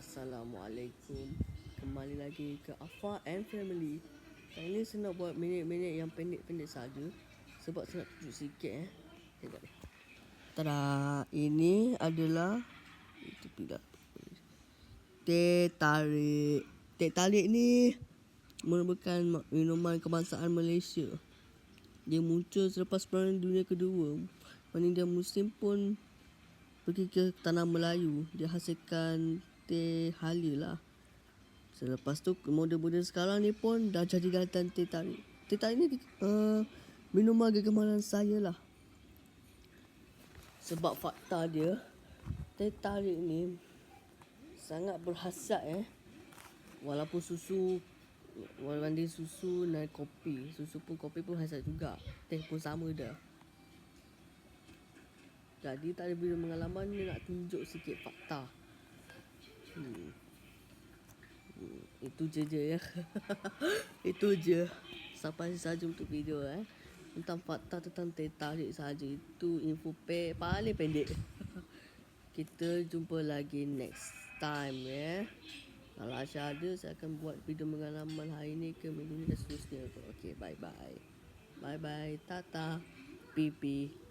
Assalamualaikum. Kembali lagi ke Afa and Family. Kali ni saya nak buat minit-minit yang pendek-pendek saja Sebab saya nak tunjuk sikit eh. Tengok ni. Tada. Ini adalah Itu tidak Teh tarik Teh tarik ni Merupakan minuman kebangsaan Malaysia. Dia muncul selepas Perang Dunia Kedua. Dia musim pun pergi ke tanah Melayu. Dia hasilkan teh halia lah selepas tu model-model sekarang ni pun dah jadi galatan teh tarik. Teh tarik ni uh, minuman kegemaran saya lah. Sebab fakta dia teh tarik ni sangat berhasiat eh. Walaupun susu walaupun dia susu dan kopi susu pun kopi pun hasiat juga. Teh pun sama dah jadi tak ada video pengalaman ni nak tunjuk sikit fakta. Itu je je ya. Itu je. Sampai saja untuk video eh. Tentang fakta tentang teh tarik saja itu info pe paling pendek. Kita jumpa lagi next time ya. Kalau Asya ada saya akan buat video pengalaman hari ni ke minggu ni dan seterusnya. Okay bye bye. Bye bye. Tata. Pipi.